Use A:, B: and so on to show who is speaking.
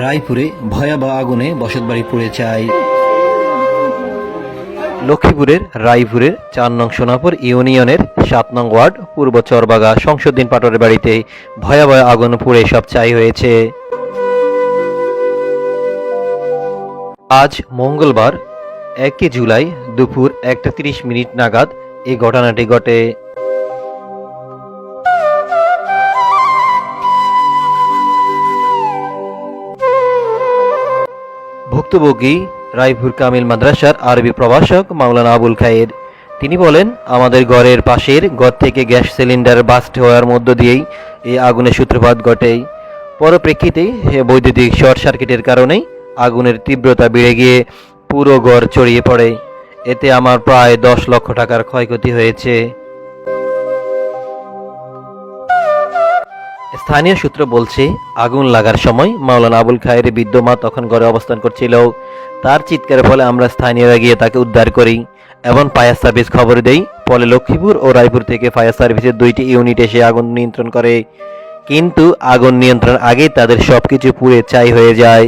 A: রায়পুরে ভয়াবহ আগুনে বসতবাড়ি পুড়ে চাই। লক্ষ্মীপুরের রায়পুরের চার নং সোনাপুর ইউনিয়নের সাত নং ওয়ার্ড পূর্ব চরবাগা সংসদীন পাটরের বাড়িতে ভয়াবহ আগুন পুড়ে সব চাই হয়েছে। আজ মঙ্গলবার, একই জুলাই দুপুর একটা তিরিশ মিনিট নাগাদ এই ঘটনাটি ঘটে। ভুক্তভোগী রায়পুর কামিল মাদ্রাসার আরবি প্রভাষক মাওলানা আবুল খায়ের। তিনি বলেন, আমাদের ঘরের পাশের ঘর থেকে গ্যাস সিলিন্ডার বাস্ট হওয়ার মধ্য দিয়েই এই আগুনের সূত্রপাত ঘটে। পরপ্রেক্ষিতে বৈদ্যুতিক শর্ট সার্কিটের কারণেই আগুনের তীব্রতা বেড়ে গিয়ে পুরো ঘর ছড়িয়ে পড়ে। এতে আমার প্রায় দশ লক্ষ টাকার ক্ষয়ক্ষতি হয়েছে। স্থানীয় সূত্র বলছে, আগুন লাগার সময় মাওলানা আবুল খায়ের বিদ্যমা তখন ঘরে অবস্থান করছিল। তার চিৎকারের ফলে আমরা স্থানীয়রা গিয়ে তাকে উদ্ধার করি এবং ফায়ার সার্ভিস খবর দেই। ফলে লক্ষ্মীপুর ও রায়পুর থেকে ফায়ার সার্ভিসের দুইটি ইউনিট এসে আগুন নিয়ন্ত্রণ করে। কিন্তু আগুন নিয়ন্ত্রণ আগেই তাদের সবকিছু পুড়ে ছাই হয়ে যায়।